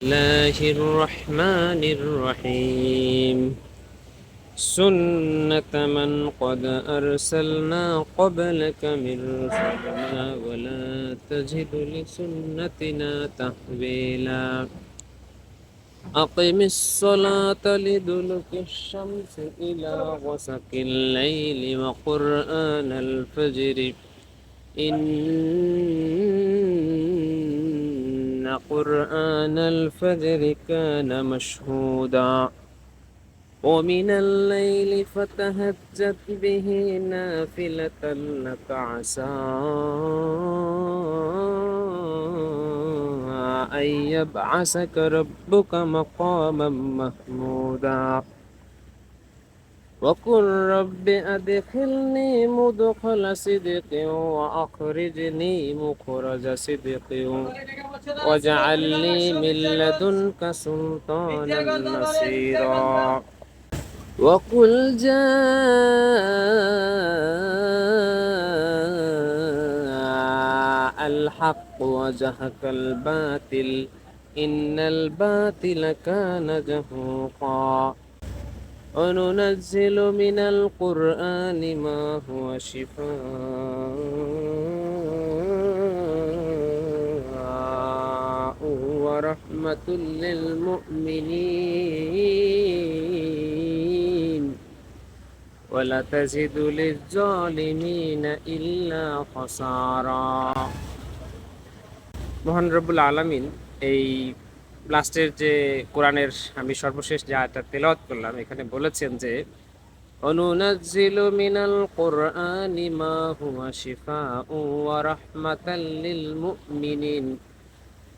الله الرحمن الرحيم سنة من قد أرسلنا قبلك من رسلنا ولا تجد لسنتنا تحويلا أقم الصلاة لدلك الشمس إلى غسق الليل وقرآن الفجر إن قرآن الفجر كان مشهودا. ومن الليل فتهجد به نافلة لك عسى أن يبعثك ربك مقاما محمودا. وقل رب أدخلني مدخل صدق وأخرجني مخرج صدق واجعل لي من لدنك سلطانا نصيرا وقل جاء الحق وزهق الباطل إن الباطل كان زهوقا وننزل من القرآن ما هو شفاء ورحمة للمؤمنين ولا تزد للظالمين إلا خسارا মহান রব্বুল আলামিন এই লাস্টের যে কোরআনের আমি সর্বশেষ যে আয়াতটা তেলাওয়াত করলাম, এখানে বলেছেন যে, অনুনাজ্জিলু মিনাল কুরআনি মা হুয়া শিফাউ ওয়া রাহমাতাল লিল মুমিনিন।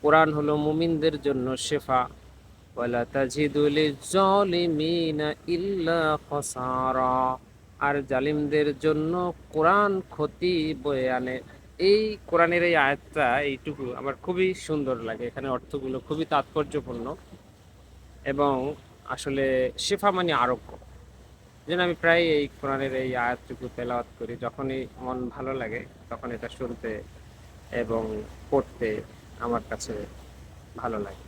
কোরআন হলো মুমিনদের জন্য শেফা। ওয়ালা তাজিদু লিজ-জালিমিনা ইল্লা খাসারা। আর জালিমদের জন্য কোরআন ক্ষতি বয়ে আনে। এই কোরআনের এই আয়াতটা, এইটুকু আমার খুবই সুন্দর লাগে। এখানে অর্থগুলো খুবই তাৎপর্যপূর্ণ এবং আসলে শেফা মানে আরোগ্য। যেন আমি প্রায় এই কোরআনের এই আয়াতটুকু তেলাওয়াত করি, যখনই মন ভালো লাগে তখন এটা শুনতে এবং পড়তে আমার কাছে ভালো লাগে।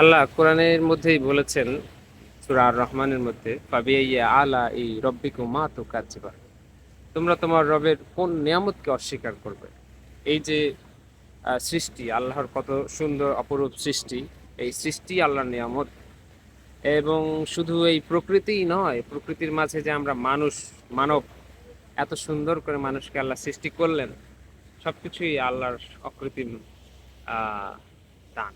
আল্লাহ কোরআনের মধ্যেই বলেছেন সুরা রহমানের মধ্যে পাবিয়া আলা এই রব্বিকু মা তো কাজবা তোমরা তোমার রবের কোন নিয়ামতকে অস্বীকার করবে? এই যে সৃষ্টি, আল্লাহর কত সুন্দর অপরূপ সৃষ্টি, এই সৃষ্টি আল্লাহর নিয়ামত। এবং শুধু এই প্রকৃতিই নয়, প্রকৃতির মাঝে যে আমরা মানুষ, মানব, এত সুন্দর করে মানুষকে আল্লাহ সৃষ্টি করলেন সব কিছুই আল্লাহর অকৃত্রিম দান।